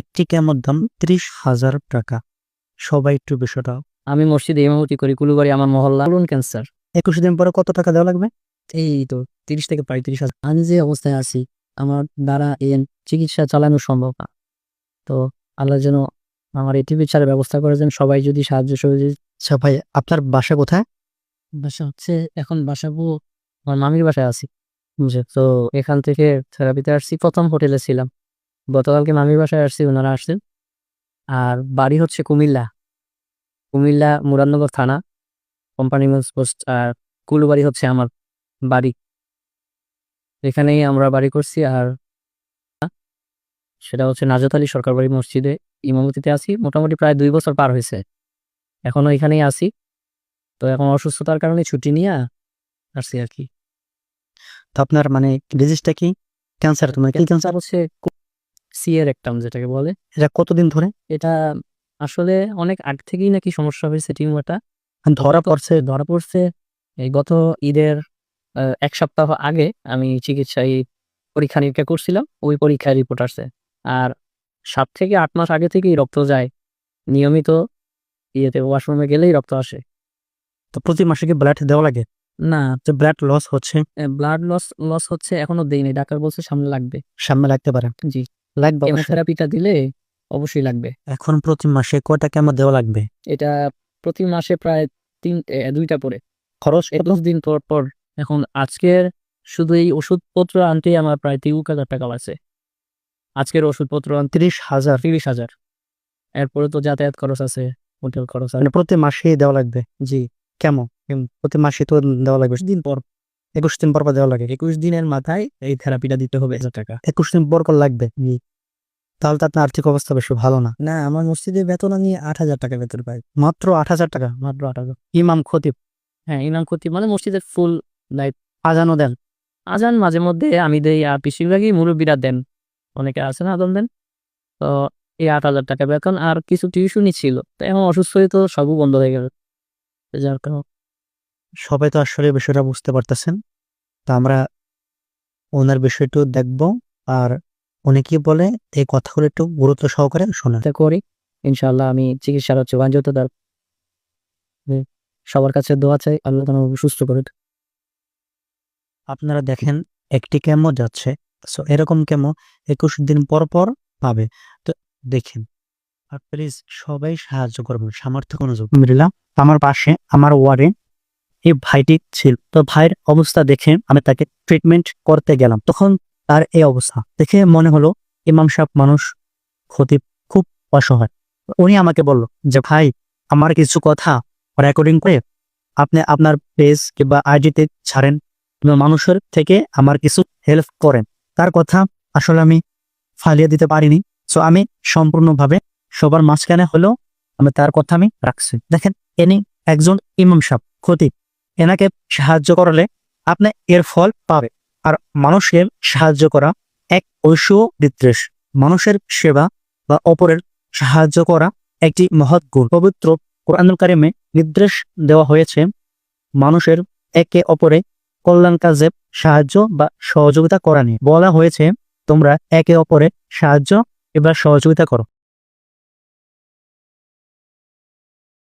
একটি ক্যামের দাম ত্রিশ হাজার টাকা। সবাই একটু বিষয়টা আমি মসজিদে ইমামতি করি কুলুবাড়ি আমার মহল্লা। Colon cancer. একুশ দিন পরে কত টাকা দেওয়া লাগবে? এই তো তিরিশ থেকে পঁয়ত্রিশ হাজার। আমি যে অবস্থায় আছি আমার দ্বারা এই চিকিৎসা চালানো সম্ভব না। তো আল্লাহ যেন আমার এই চিকিৎসার ব্যবস্থা করে যেন সবাই যদি সাহায্য সহযোগিতা আচ্ছা ভাই আপনার বাসা কোথায়? বাসা হচ্ছে এখন বাসাবো আমার মামির বাসায় আছি। বুঝে তো এখান থেকে থেরাপিতে আসছি প্রথম হোটেলে ছিলাম। গতকালকে মামির বাসায় আসছি ওনারা আসছেন। আর বাড়ি হচ্ছে কুমিল্লা। কুমিল্লা মুরাদনগর থানা কোম্পানিগঞ্জ পোস্ট আর কুলবাড়ি হচ্ছে আমার বাড়ি। এখানেই আমরা বাড়ি করছি আর সেটা হচ্ছে নাজত আলী সরকার বাড়ি মসজিদে ইমামতিতে আছি। মোটামুটি প্রায় দুই বছর পার হয়েছে। এখনও এখানেই আছি। তো এখন অসুস্থতার কারণে ছুটি নিয়ে আসছি আর কি। তো আপনার মানে ডিজিজটা কি? ক্যান্সার তোমার কি ক্যান্সার হচ্ছে সি এর একটা যেটাকে বলে। এটা কতদিন ধরে? এটা আসলে অনেক আগ থেকেই নাকি সমস্যা হয়েছে টিউমারটা ধরা পড়ছে? ধরা পড়ছে এই গত ঈদের এক সপ্তাহ আগে আমি চিকিৎসায় পরীক্ষা নিরীক্ষা করছিলাম ওই পরীক্ষার রিপোর্ট আসছে। আর সাত থেকে আট মাস আগে থেকেই রক্ত যায়। নিয়মিত ইয়েতে ওয়াশরুমে গেলেই রক্ত আসে। তো প্রতি মাসে কি ব্লাড দেওয়া লাগে? না। যে ব্লাড লস হচ্ছে? ব্লাড লস লস হচ্ছে এখনও দেয়নি ডাক্তার বলছে সামনে লাগবে। সামনে লাগতে পারে। জি। লাগবে। কেমোথেরাপিটা দিলে অবশ্যই লাগবে। এখন প্রতি মাসে কয়টা কেমো দেওয়া লাগবে? এটা প্রতি মাসে প্রায় তিন দুইটা করে। খরচ দশ দিন পর পর। এখন আজকের শুধু এই ওষুধপত্র আনতেই আমার প্রায় তিরিশ হাজার টাকা আছে আজকের ওষুধপত্র আনতে তিরিশ হাজার? তিরিশ হাজার। এরপরে তো যাতায়াত খরচ আছে হোটেল খরচ আছে। মানে প্রতি মাসে দেওয়া লাগবে? জি। কেমন প্রতি মাসে তো দেওয়া লাগবে। দিন পর। একুশ দিন পর দেওয়া লাগে। একুশ দিনের মাথায় এই থেরাপিটা দিতে হবে। হাজার টাকা। একুশ দিন পর পর লাগবে। তাহলে তো আপনার আর্থিক অবস্থা বেশি ভালো না। না আমার মসজিদে বেতন আমি আট হাজার টাকা বেতন পাই। মাত্র আট হাজার টাকা? মাত্র আট হাজার। ইমাম খতিব। হ্যাঁ ইনাম ক্ষতি মানে মসজিদের ফুল দায়িত্ব আজানও দেন। আজান মাঝে মধ্যে আমি দেই আর বেশিরভাগই মুরব্বীরা দেন। অনেকে আছে না আদম দেন? তো এই আট হাজার টাকা বেতন আর কিছু টিউশনই ছিল। তো এখন অসুস্থ হয়ে তো সবই বন্ধ হয়ে গেল। যার কারণে সবাই তো আসলে বিষয়টা বুঝতে পারতেছেন। তো আমরা ওনার বিষয়টা দেখব আর উনি কি বলে এই কথাগুলো একটু গুরুত্ব সহকারে চেষ্টা করি। ইনশাআল্লাহ আমি চিকিৎসার হচ্ছে বাঞ্ছত তার। সবার কাছে দোয়া চাই আল্লাহ যেন সুস্থ করে আপনারা দেখেন একটি কেমো যাচ্ছে। সো এরকম কেমো একুশ দিন পর পর পাবে। তো দেখেন আর প্লিজ সবাই সাহায্য করবেন সামর্থ্য অনুযোগ আমার পাশে আমার ওয়ার্ডে এই ভাইটি ছিল। তো ভাইয়ের অবস্থা দেখে আমি তাকে ট্রিটমেন্ট করতে গেলাম। তখন তার এই অবস্থা দেখে মনে হলো ইমাম সাহেব মানুষ ক্ষতি খুব অসহায়। উনি আমাকে বলল যে, ভাই, আমার কিছু কথা রেকর্ডিং করে আপনি আপনার পেজ কিংবা আইডিতে ছাড়েন। মানুষের থেকে আমার কিছু হেল্প করেন। তার কথা আসলে আমি ফালিয়ে দিতে পারিনি। সো আমি সম্পূর্ণভাবে সবার মাঝখানে হলেও আমি তার কথা আমি রাখছি। দেখেন এনি একজন ইমাম সাহেব, ক্ষতি এনাকে সাহায্য করলে আপনি এর ফল পাবে। আর মানুষের সাহায্য করা এক ঐশ্ব বিদ্বেষ। মানুষের সেবা বা অপরের সাহায্য করা একটি মহৎ গুণ। পবিত্র কোরআনুল কারিমে নির্দেশ দেওয়া হয়েছে, মানুষের একে অপরে কল্যাণ কাজে সাহায্য বা সহযোগিতা করা নিয়ে। বলা হয়েছে, তোমরা একে অপরে সাহায্য এবার সহযোগিতা করো।